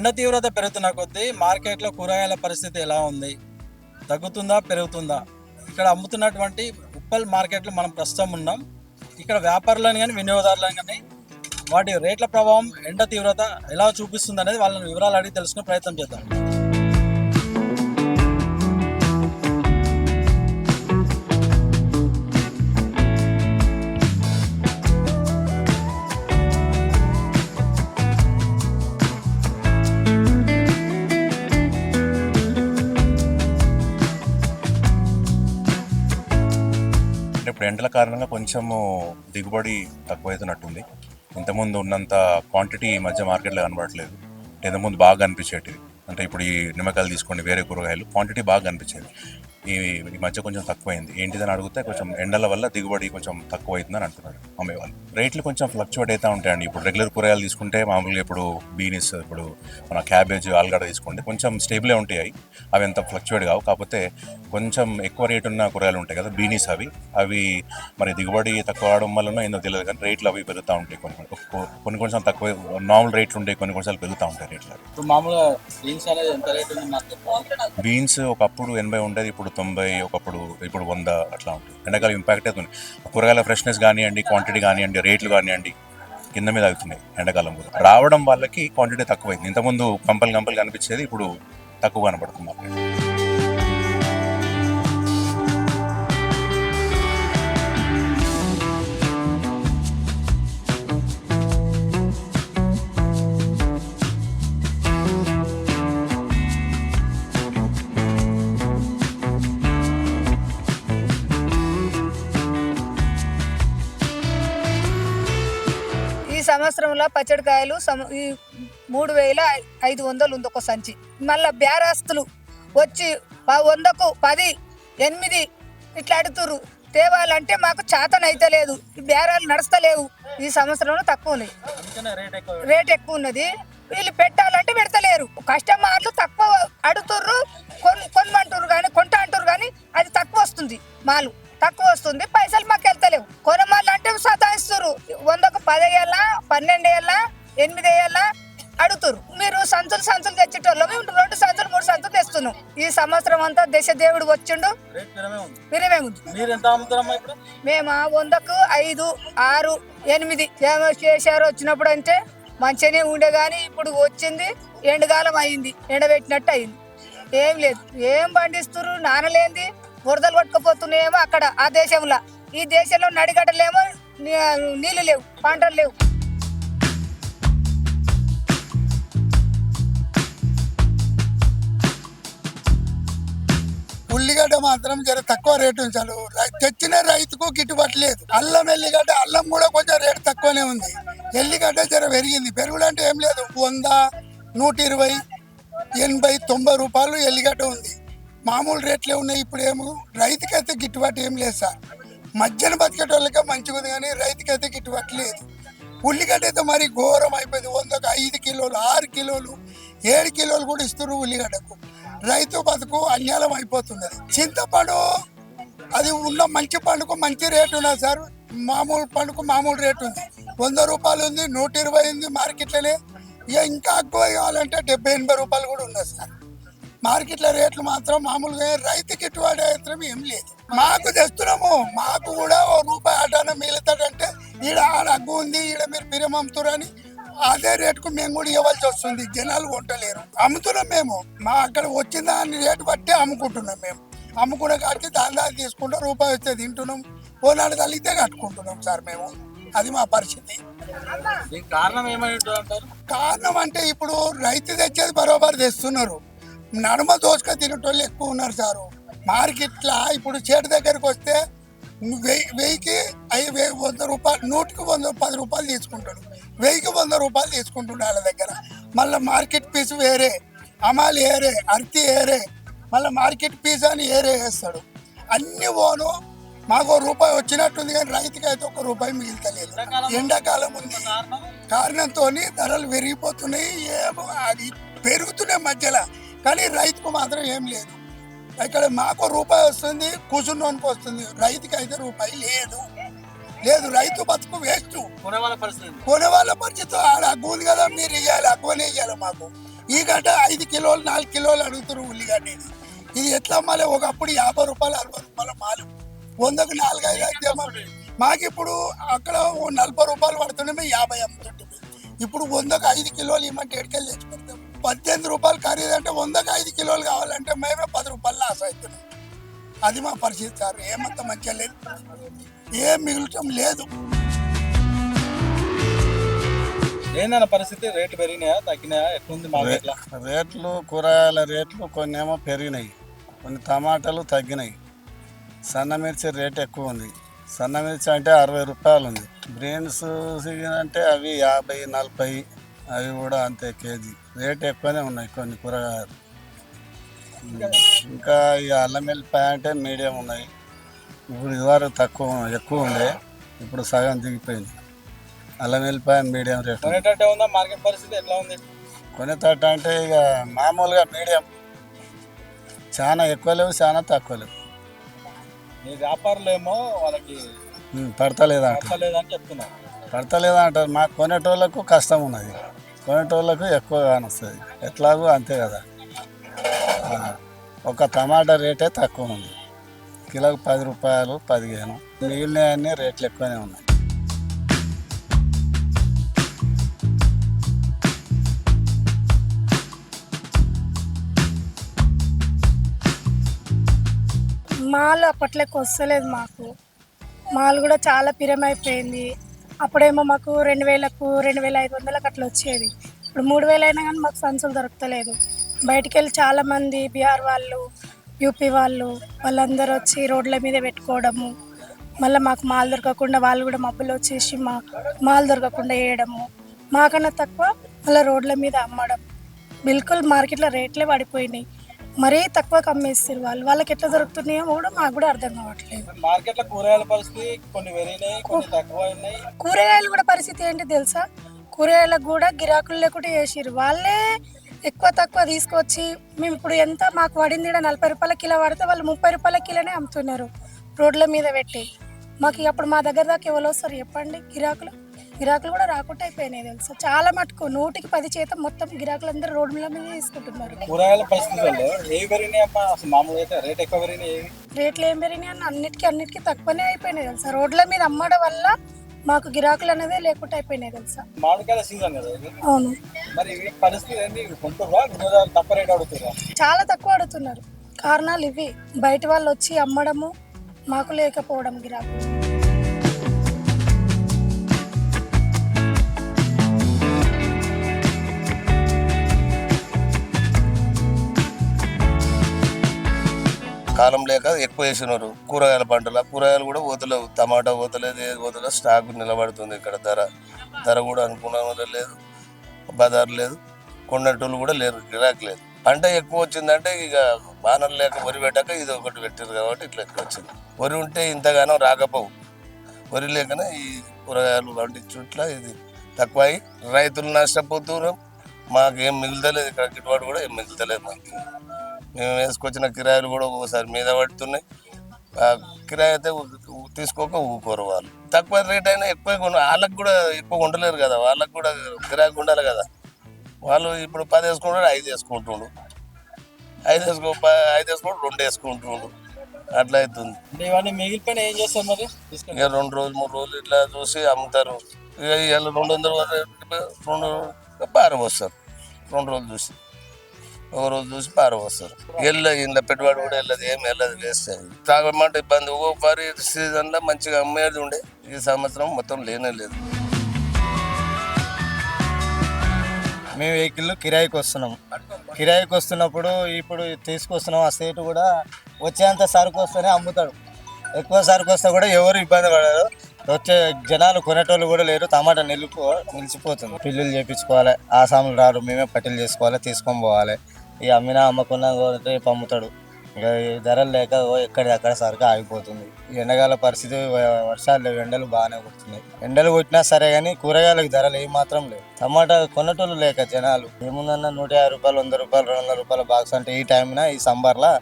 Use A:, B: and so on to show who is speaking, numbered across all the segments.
A: ఎండ తీవ్రత పెరుగుతున్న కొద్దీ మార్కెట్లో కూరగాయల పరిస్థితి ఎలా ఉంది? తగ్గుతుందా పెరుగుతుందా? ఇక్కడ అమ్ముతున్నటువంటి ఉప్పల్ మార్కెట్లో మనం ప్రస్తుతం ఉన్నాం. ఇక్కడ వ్యాపారులను కానీ వినియోగదారులను కానీ వాటి రేట్ల ప్రభావం ఎండ తీవ్రత ఎలా చూపిస్తుంది అనేది వాళ్ళని వివరాలు అడిగి తెలుసుకునే ప్రయత్నం చేద్దాం.
B: ఎండల కారణంగా కొంచెము దిగుబడి తక్కువైతున్నట్టుంది. ఇంతకుముందు ఉన్నంత క్వాంటిటీ ఈ మధ్య మార్కెట్లో కనబడట్లేదు. ఇంతకుముందు బాగా కనిపించేటివి అంటే ఇప్పుడు ఈ నిమ్మకాయలు తీసుకోండి వేరే కూరగాయలు క్వాంటిటీ బాగా కనిపించేది ఈ ఈ మధ్య కొంచెం తక్కువైంది. ఏంటిదని అడిగితే కొంచెం ఎండల వల్ల దిగుబడి కొంచెం తక్కువ అవుతుందని అంటున్నారు అమ్మేవాళ్ళు. రేట్లు కొంచెం ఫ్లక్చువేట్ అవుతూ ఉంటాయండి. ఇప్పుడు రెగ్యులర్ కూరగాయలు తీసుకుంటే మామూలుగా ఇప్పుడు బీనీస్ ఇప్పుడు మన క్యాబేజ్ ఆలుగడ్డ తీసుకుంటే కొంచెం స్టేబులే ఉంటాయి. అవి ఎంత ఫ్లక్చువేట్ కావు. కాకపోతే కొంచెం ఎక్కువ రేట్ ఉన్న కూరగాయలు ఉంటాయి కదా బీనీస్ అవి. అవి మరి దిగుబడి తక్కువ అవడం వలన ఏందో తెలియదు కానీ రేట్లు అవి పెరుగుతూ ఉంటాయి కొన్ని కొన్ని. కొంచెం తక్కువ నార్మల్ రేట్లు ఉంటాయి కొన్ని కొన్నిసార్లు పెరుగుతూ ఉంటాయి రేట్లు
A: మామూలుగా బీన్స్ అనేది ఎంత రేట్
B: బీన్స్ ఒకప్పుడు ఎనభై ఉండేది ఇప్పుడు తొంభై ఒకప్పుడు ఇప్పుడు వంద అట్లా ఉంటుంది. ఎండాకాలం ఇంపాక్ట్ అవుతుంది కూరగాయల ఫ్రెష్నెస్ కానివ్వండి క్వాంటిటీ కానివ్వండి రేట్లు కానివ్వండి కింద మీద అవుతున్నాయి ఎండాకాలం కూడా. రావడం వాళ్ళకి క్వాంటిటీ తక్కువైంది. ఇంతకుముందు కంపల్ కంపల్ కనిపించేది ఇప్పుడు తక్కువ కనబడుతుంది.
C: సంవత్సరంలో పచ్చడికాయలు సమ- ఈ మూడు వేల ఐదు వందలు ఉంది ఒక సంచి. మళ్ళా బేరాస్తులు వచ్చి వందకు పది ఎనిమిది ఇట్లా అడుగుతురు తేవాలంటే మాకు చేతన అయితే లేదు. ఈ బేరాలు నడుస్తలేవు. ఈ సంవత్సరంలో తక్కువ ఉన్నాయి.
A: రేట్ ఎక్కువ
C: రేట్ ఎక్కువ ఉన్నది. వీళ్ళు పెట్టాలంటే పెడతలేరు. కస్టమర్లు తక్కువ అడుగుతుర్రు. కొన్ కొనమంటారు కానీ కొంట అంటారు కానీ అది తక్కువ వస్తుంది మాలు. తక్కువ వస్తుంది పైసలు మాకు వెళ్తలేవు. కొనమాలు అంటే సతాయిస్తున్నారు వందకు పది వేయాలా పన్నెండు వేయాలా ఎనిమిది వేయాలా అడుగుతురు మీరు సంచులు సంచులు తెచ్చేటోళ్ళు మేము రెండు సంచులు మూడు సంచులు తెస్తున్నాం. ఈ సంవత్సరం అంతా దేశ దేవుడు వచ్చిండు. మీరేమే ఉంది మేము వందకు ఐదు ఆరు ఎనిమిది ఏమో చేశారు వచ్చినప్పుడు అంటే మంచిగానే ఉండే కానీ ఇప్పుడు వచ్చింది ఎండకాలం అయింది. ఎండబెట్టినట్టు అయింది. ఏం లేదు. ఏం పండిస్తున్నారు నానలేంది. వరదలు పట్టుకుపోతున్నాయేమో అక్కడ ఆ దేశంలో. ఈ దేశంలో నడిగడ్డలేమో నీ- నీళ్ళు లేవు పంటలు లేవు.
D: ఉల్లిగడ్డ మాత్రం జర తక్కువ రేటు ఉంచాలి రై- తెచ్చిన రైతుకు గిట్టుబాటు లేదు. అల్లం ఎల్లిగడ్డ అల్లం కూడా కొంచెం రేటు తక్కువనే ఉంది. ఎల్లిగడ్డ జర పెరిగింది. పెరుగుడు అంటే ఏం లేదు. వంద నూట ఇరవై ఎనభై తొంభై రూపాయలు ఎల్లిగడ్డ ఉంది. మామూలు రేట్లే ఉన్నాయి ఇప్పుడు ఏమో రైతుకైతే గిట్టుబాటు ఏం లేదు సార్. మధ్యన బతికేటోళ్ళకే మంచిగా ఉంది కానీ రైతుకైతే గిట్టుబాటు లేదు. ఉల్లిగడ్డ అయితే మరి ఘోరం అయిపోయింది. వందకు ఐదు కిలోలు ఆరు కిలోలు ఏడు కిలోలు కూడా ఇస్తున్నారు ఉల్లిగడ్డకు. రైతు బతుకు అన్యాయం అయిపోతున్నది. చింతపండు అది ఉన్న మంచి పండుకు మంచి రేటు ఉన్నది సార్. మామూలు పండుకు మామూలు రేటు ఉంది. వంద రూపాయలు ఉంది నూట ఇరవై ఉంది మార్కెట్లోనే. ఇక ఇంకా ఎక్కువ కావాలంటే డెబ్బై ఎనభై రూపాయలు కూడా ఉన్నది సార్. మార్కెట్లో రేట్లు మాత్రం మామూలుగా రైతుకి గిట్టుబాటు మాత్రం ఏం లేదు. మాకు తెస్తున్నాము. మాకు కూడా ఓ రూపాయి ఆటాన మిగులుతాడంటే ఈడ ఆడ అగ్గు ఉంది ఈడ మీరు బిర్యం అమ్ముతారని అదే రేటుకు మేము కూడా ఇవ్వాల్సి వస్తుంది. జనాలు కొంటలేరు. అమ్ముతున్నాం మేము. మా అక్కడ వచ్చిన దాని రేటు బట్టి అమ్ముకుంటున్నాం మేము. అమ్ముకునే కాడికి దాని దాన్ని తీసుకుంటాం రూపాయి వస్తే తింటున్నాం. ఓనాడు తల్లితే కట్టుకుంటున్నాం సార్ మేము. అది మా పరిస్థితి.
A: కారణం
D: కారణం అంటే ఇప్పుడు రైతు తెచ్చేది బరోబర్ తెస్తున్నారు. నడుమ దోసుక తినేటోళ్ళు ఎక్కువ ఉన్నారు సారు. మార్కెట్లా ఇప్పుడు చేటు దగ్గరికి వస్తే వెయ్యి వెయ్యికి ఐదు వెయ్యి వంద రూపాయలు నూటికి వంద పది రూపాయలు తీసుకుంటాడు. వెయ్యికి వంద రూపాయలు తీసుకుంటుండే వాళ్ళ దగ్గర. మళ్ళీ మార్కెట్ పీస్ వేరే అమాలి ఏరే అర్తి ఏరే మళ్ళీ మార్కెట్ పీస్ అని ఏరే వేస్తాడు. అన్ని పోను మాకు రూపాయి వచ్చినట్టుంది కానీ రైతుకి అయితే ఒక రూపాయి మిగులుతలేదు. ఎండాకాలం ఉంది.
A: కారణం?
D: కారణంతో ధరలు పెరిగిపోతున్నాయి ఏమో అది పెరుగుతున్నాయి మధ్యలో. కానీ రైతుకు మాత్రం ఏం లేదు. ఇక్కడ మాకు రూపాయి వస్తుంది కూర్చున్నోనికి వస్తుంది. రైతుకి అయితే రూపాయి లేదు. లేదు రైతు బతుకు వేస్ట్.
A: కొనే వాళ్ళ పరిస్థితి
D: ఆడ అగ్గు ఉంది కదా మీరు ఇవ్వాలి అగ్గునే ఇవ్వాలి మాకు. ఈ గడ్డ ఐదు కిలోలు నాలుగు కిలోలు అడుగుతారు ఉల్లిగడ్డ ఇది ఇది ఎట్లా అమ్మాలి? ఒకప్పుడు యాభై రూపాయలు అరవై రూపాయల మాలు. వందకు నాలుగు ఐదు అయితే. మాకు ఇప్పుడు అక్కడ నలభై రూపాయలు పడుతుండే యాభై అమ్ముతుంటుంది ఇప్పుడు వందకు ఐదు కిలోలు ఇవ్వమంటే ఎడికెళ్ళి తెచ్చి పెడతాం? పద్దెనిమిది రూపాయలు ఖరీదు అంటే వందకు ఐదు కిలోలు కావాలంటే మేమే పది రూపాయలు లాస్ అవుతున్నాం. అది మా పరిస్థితి సార్. ఏమంత మంచిగా లేదు. ఏం మిగలటం లేదు.
A: ఏందన్న పరిస్థితి? రేట్లు పెరిగినాయా? తగ్గినాయా? ఎట్లుంది మార్కెట్లో
E: రేట్లు? కూరగాయల రేట్లు కొన్ని ఏమో పెరిగినాయి. కొన్ని టమాటాలు తగ్గినాయి. సన్న మిర్చి రేట్ ఎక్కువ ఉంది. సన్న మిర్చి అంటే అరవై రూపాయలు ఉంది. బ్రెయిన్స్ అంటే అవి యాభై నలభై అవి కూడా అంతే కేజీ. రేట్ ఎక్కువనే ఉన్నాయి కొన్ని కూరగాయలు. ఇంకా ఈ అల్లం వెల్లిపాయ అంటే మీడియం ఉన్నాయి. ఇప్పుడు ఇదివరకు తక్కువ ఎక్కువ ఉండే. ఇప్పుడు సగం దిగిపోయింది. అల్లం వెల్లిపాయ మీడియం రేట్. ఉంది.
A: కొనేటట్టే ఉందా? మార్కెట్ పరిస్థితి ఎట్లా ఉంది?
E: కొనేటట్టు అంటే ఇక మామూలుగా మీడియం. చాలా ఎక్కువ లేవు చాలా తక్కువ లేవు.
A: మీ వ్యాపారులు ఏమో వాళ్ళకి
E: పడతలేదా పడతలేదా అంటారు మా కొనేటోళ్ళకు కష్టం ఉన్నది. కొనేటోళ్ళకు ఎక్కువ కానొస్తుంది. ఎట్లాగో అంతే కదా. ఒక టమాటా రేటే తక్కువ ఉంది. కిలోకి పది రూపాయలు పదిహేను. మిగిలినవన్నీ రేట్లు ఎక్కువనే ఉన్నాయి.
F: మాల్ అప్పట్లోకి వస్తలేదు మాకు. మాల్ కూడా చాలా పిరమైపోయింది. అప్పుడేమో మాకు రెండు వేలకు రెండు వేల ఐదు వందలకు అట్లా వచ్చేది. ఇప్పుడు మూడు వేలు అయినా కానీ మాకు సంచులు దొరకలేదు బయటికి వెళ్ళి చాలామంది బీహార్ వాళ్ళు యూపీ వాళ్ళు వాళ్ళందరూ వచ్చి రోడ్ల మీద పెట్టుకోవడము మళ్ళీ మాకు మాల్ దొరకకుండా వాళ్ళు కూడా మబ్బులు వచ్చేసి మా మాల్ దొరకకుండా వేయడము మాకన్నా తక్కువ మళ్ళీ రోడ్ల మీద అమ్మడం. బిల్కుల్ మార్కెట్లో రేట్లే పడిపోయినాయి. మరీ తక్కువకి అమ్మేస్తారు వాళ్ళు. వాళ్ళకి ఎట్లా దొరుకుతున్నాయో కూడా మాకు కూడా అర్థం కావట్లేదు.
A: మార్కెట్లో కూరగాయల పరిస్థితి కొన్ని పెరిగినాయి కొన్ని తక్కువ ఉన్నాయి
F: కూరగాయలు కూడా పరిస్థితి ఏంటి తెలుసా? కూరగాయలకు కూడా గిరాకులు లేకుండా చేసిర్రు. వాళ్ళే ఎక్కువ తక్కువ తీసుకొచ్చి మేము ఇప్పుడు ఎంత మాకు పడింది నలభై రూపాయల కిలో పడితే వాళ్ళు ముప్పై రూపాయల కిలోనే అమ్ముతున్నారు రోడ్ల మీద పెట్టి. మాకు అప్పుడు మా దగ్గర దాకా ఎవరు వస్తారు చెప్పండి గిరాకులు? గిరాకులు కూడా రాకుండా అయిపోయినాయి తెలుసా? చాలా మటుకు నూటికి పది చేత మొత్తం గిరాకులు అందరూ రోడ్ల మీద తీసుకుంటున్నారు.
A: కూరగాయల
F: రేట్లు ఏం పెరిగినాయి అన్న? అన్నిటికీ అన్నిటికీ తక్కువనే అయిపోయినాయి తెలుసా? రోడ్ల మీద అమ్మడం వల్ల మాకు గిరాకులు అనేదే లేకుండా అయిపోయినాయి తెలుసా?
A: మామిడికాయల సీజన్ కదా
F: అవును.
A: మరి పరిస్థితి ఏంటి? తక్కువ రేట్
F: చాలా తక్కువ అడుగుతున్నారు. కారణాలు ఇవి. బయట వాళ్ళు వచ్చి అమ్మడము మాకు లేకపోవడం గిరాకు
G: కాలం లేక ఎక్కువ వేసినారు. కూరగాయల పంటలు కూరగాయలు కూడా పోతలేవు. టమాటా పోతలేదు ఏది పోతలేదు స్టాక్ నిలబడుతుంది ఇక్కడ ధర. ధర కూడా అనుకున్న లేదు బజార్ లేదు కొన్నటోళ్ళు కూడా లేరు గిరాకీ లేదు. పంట ఎక్కువ వచ్చిందంటే ఇక వానలు లేక వరి పెట్టాక ఇది ఒకటి పెట్టారు కాబట్టి ఇట్లా ఎక్కువ వచ్చింది. వరి ఉంటే ఇంతగానో రాకపోవు. వరి లేకనే ఈ కూరగాయలు పండించుట్లా ఇది తక్కువ అయి రైతులు నష్టపోతున్నారు మాకేం మిగులుతలేదు ఇక్కడ గిట్టుబాటు కూడా ఏం మిగులుతలేదు మాకు. మేము వేసుకొచ్చిన కిరాయిలు కూడా ఒక్కోసారి మీద పడుతున్నాయి. ఆ కిరాయి అయితే తీసుకోక ఊకోరు వాళ్ళు. తక్కువ రేట్ అయినా ఎక్కువ వాళ్ళకి కూడా ఎక్కువ ఉండలేరు కదా వాళ్ళకి కూడా కిరాయికి ఉండాలి కదా. వాళ్ళు ఇప్పుడు పది వేసుకుంటాడు ఐదు వేసుకుంటుండు ఐదు వేసుకో ఐదు వేసుకుంటాడు రెండు వేసుకుంటుండు అట్లా అవుతుంది
A: ఇవన్నీ మిగిలిపోయిన ఏం చేస్తారు మరి?
G: ఇక రెండు రోజులు మూడు రోజులు ఇట్లా చూసి అమ్ముతారు. ఇక రెండు వందలు రెండు పారబోస్తారు రెండు రోజులు చూసి. ఒక రోజు చూసి పారబోస్తారు వెళ్ళదు ఇంట్లో పెట్టుబడి కూడా వెళ్ళదు ఏం వెళ్ళదు వేస్ట్ తాగమంటే ఇబ్బంది. ఓ సీజన్లో మంచిగా అమ్మేది ఉండే ఈ సంవత్సరం మొత్తం లేనే లేదు.
H: మేము వెహికల్ కిరాయికి వస్తున్నాం. కిరాయికి వస్తున్నప్పుడు ఇప్పుడు తీసుకొస్తున్నాం ఆ సేటు కూడా వచ్చేంత సరుకు వస్తేనే అమ్ముతాడు. ఎక్కువ సరుకు వస్తే కూడా ఎవరు ఇబ్బంది పడరు. వచ్చే జనాలు కొనేటోళ్ళు కూడా లేరు టమాటా నిలిపో నిలిచిపోతుంది. పిల్లులు చేపించుకోవాలి ఆసాములు రారు మేమే పట్టీలు చేసుకోవాలి తీసుకొని పోవాలి. ఇక అమ్మినా అమ్మకున్నా కూడా రేపు అమ్ముతాడు ఇక ఈ ధరలు లేక ఓ ఎక్కడి అక్కడ సరుకు ఆగిపోతుంది. ఈ ఎండకాల పరిస్థితి వర్షాలు లేవు ఎండలు బాగానే కొడుతున్నాయి. ఎండలు కొట్టినా సరే కానీ కూరగాయలకు ధరలు ఏమాత్రం లేవు. టమాటా కొనేటోళ్ళు లేక జనాలు. ఏముందన్న నూట యాభై రూపాయలు వంద రూపాయలు రెండు వందల రూపాయల బాక్స్ అంటే ఈ టైంన ఈ సంబర్లో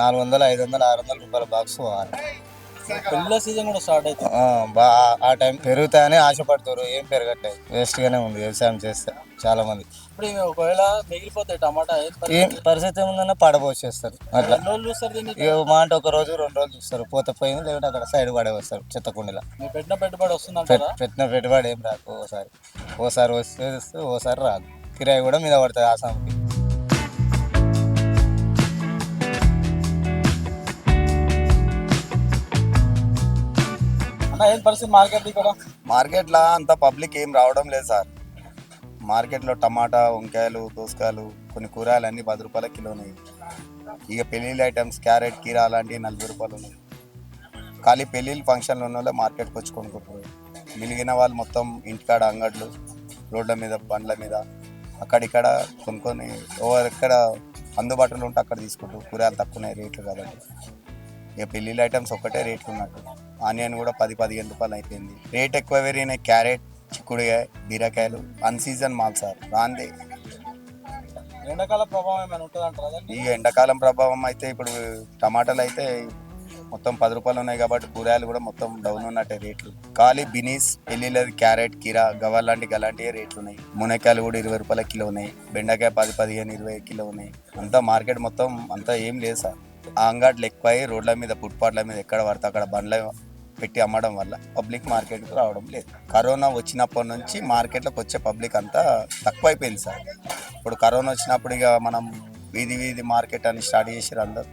H: నాలుగు వందల ఐదు వందల ఆరు వందల రూపాయల బాక్స్ పోవాలి.
A: పెళ్ళిళ్ళ సీజన్ కూడా స్టార్ట్ అవుతుంది
H: ఆ, బా ఆ టైం పెరుగుతాయని ఆశపడుతారు. ఏం పెరగట్లేదు. వేస్ట్గానే ఉంది. వ్యవసాయం చేస్తే చాలా మంది.
A: ఇప్పుడు ఇవి ఒకవేళ మిగిలిపోతాయి టమాటా ఏం పరిస్థితి?
H: ఏం పరిస్థితి ఏముందన్నా పడబోసేస్తారు. అట్లా.
A: ఎన్ని రోజులు చూస్తారు దీన్ని
H: ఇక మా అంటే ఒక రోజు రెండు రోజులు చూస్తారు. పోతే పోయింది లేదంటే అక్కడ సైడ్ పడే వస్తారు చెత్తకుండీలో
A: మీరు పెట్టిన పెట్టుబడి వస్తుందంటారా
H: పెట్టిన పెట్టుబడి ఏం రాదు. ఓసారి. ఓసారి వస్తే ఓసారి రాదు. కిరాయి కూడా మీద పడుతుంది ఆసాంకి
A: ఏం పరిస్థితి మార్కెట్ ఇక్కడ?
I: మార్కెట్లో అంత పబ్లిక్ ఏం రావడం లేదు సార్. మార్కెట్లో టమాటా వంకాయలు దోసకాయలు కొన్ని కూరగాయలు అన్ని పది రూపాయల కిలో ఉన్నాయి. ఇక పెళ్ళిళ్ళ ఐటమ్స్ క్యారెట్ కీరా అలాంటివి నలభై రూపాయలు ఉన్నాయి. ఖాళీ పెళ్ళిళ్ళు ఫంక్షన్లు ఉన్న వాళ్ళే మార్కెట్కి వచ్చి కొనుక్కుంటారు మిలిగిన వాళ్ళు మొత్తం ఇంటికాడ అంగడ్లు రోడ్ల మీద బండ్ల మీద అక్కడిక్కడ కొనుక్కొని ఓవర్ ఎక్కడ అందుబాటులో ఉంటే అక్కడ తీసుకుంటారు. కూరగాయలు తక్కువ రేట్లు కాబట్టి. ఇక పెళ్ళిళ్ళ ఐటమ్స్ ఒక్కటే రేట్లు ఉన్నట్టు ఆనియన్ కూడా పది పదిహేను రూపాయలు అయిపోయింది. రేట్ ఎక్కువ పెరిగినాయి క్యారెట్ చిక్కుడుకాయ బీరకాయలు అన్ సీజన్ మాల్ సార్ రాంది.
A: ఎండాకాల ప్రభావం
I: ఈ ఎండాకాలం ప్రభావం అయితే ఇప్పుడు టమాటాలు అయితే మొత్తం పది రూపాయలు ఉన్నాయి కాబట్టి కూరగాయలు కూడా మొత్తం డౌన్ ఉన్నట్టే రేట్లు. ఖాళీ బినీస్ పెళ్ళిళ్ళది క్యారెట్ కీరా గవర్ లాంటి గలాంటి రేట్లు ఉన్నాయి. మునక్కాయలు కూడా ఇరవై రూపాయల కిలో ఉన్నాయి. బెండకాయ పది పదిహేను ఇరవై కిలో ఉన్నాయి. అంతా మార్కెట్ మొత్తం అంతా ఏం లేదు సార్. ఆ అంగట్లు ఎక్కువ రోడ్ల మీద ఫుట్పాత్ల మీద ఎక్కడ పడితే అక్కడ బండ్ల పెట్టి అమ్మడం వల్ల పబ్లిక్ మార్కెట్కి రావడం లేదు. కరోనా వచ్చినప్పటి నుంచి మార్కెట్లోకి వచ్చే పబ్లిక్ అంతా తక్కువ అయిపోయింది సార్. ఇప్పుడు కరోనా వచ్చినప్పుడు ఇక మనం వీధి వీధి మార్కెట్ అని స్టార్ట్ చేసారు అందరు.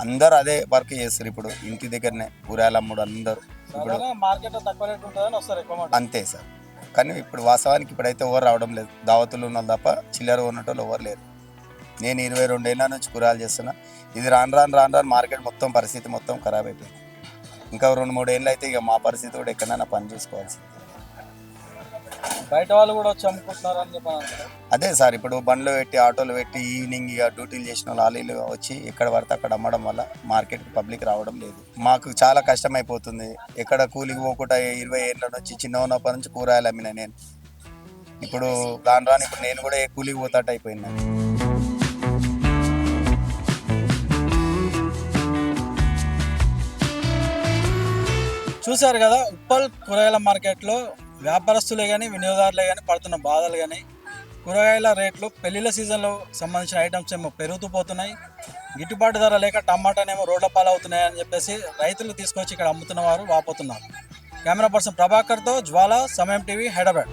I: అందరు అదే వర్క్ చేస్తారు ఇప్పుడు ఇంటి దగ్గరనే కూరగాయలు అమ్ముడు అందరూ. ఇప్పుడు అంతే సార్. కానీ ఇప్పుడు వాస్తవానికి ఇప్పుడైతే ఎవరు రావడం లేదు. దావతులు ఉన్న తప్ప చిల్లర ఉన్నటోళ్ళు ఎవరు లేరు. నేను ఇరవై రెండేళ్ళ నుంచి కూరగాయలు చేస్తున్నా. ఇది రాను రాను రాను రాను మార్కెట్ మొత్తం పరిస్థితి మొత్తం ఖరాబ్ అయిపోయింది. ఇంకా రెండు మూడు ఏళ్ళు అయితే ఇక మా పరిస్థితి కూడా ఎక్కడైనా పని చూసుకోవాల్సింది.
A: బయట వాళ్ళు కూడా వచ్చి
I: అదే సార్ ఇప్పుడు బండ్లు పెట్టి ఆటోలు పెట్టి ఈవినింగ్ ఇక డ్యూటీలు చేసిన ఆలీలు వచ్చి ఎక్కడ పడితే అక్కడ అమ్మడం వల్ల మార్కెట్ పబ్లిక్ రావడం లేదు. మాకు చాలా కష్టం అయిపోతుంది. ఎక్కడ కూలికి పోకుండా ఇరవై ఏళ్ళ నుంచి చిన్న ఉన్నప్పటి నుంచి కూరగాయలు అమ్మిన నేను. ఇప్పుడు దాని రాని ఇప్పుడు నేను కూడా ఏ కూలికి పోతాట్ అయిపోయినా
A: చూశారు కదా ఉప్పల్ కూరగాయల మార్కెట్లో వ్యాపారస్తులే కానీ వినియోగదారులే కానీ పడుతున్న బాధలు కానీ కూరగాయల రేట్లు పెళ్ళిళ్ళ సీజన్లో సంబంధించిన ఐటమ్స్ ఏమో పెరుగుతూ పోతున్నాయి. గిట్టుబాటు ధర లేక టమాటానేమో రోడ్ల పాలవుతున్నాయి అని చెప్పేసి రైతులు తీసుకొచ్చి ఇక్కడ అమ్ముతున్న వారు వాపోతున్నారు. కెమెరా పర్సన్ ప్రభాకర్తో జ్వాల సమయం టీవీ హైదరాబాద్.